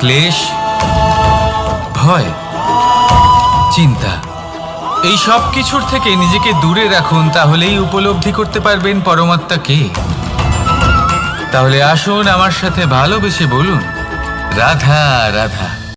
ক্লেশ, ভয়, চিন্তা, এই সব কিছুর থেকে নিজেকে দূরে রাখুন, তাহলেই উপলব্ধি করতে পারবেন পরমাত্মা কে। তাহলে আসুন আমার সাথে ভালোবেসে বলুন, রাধা রাধা।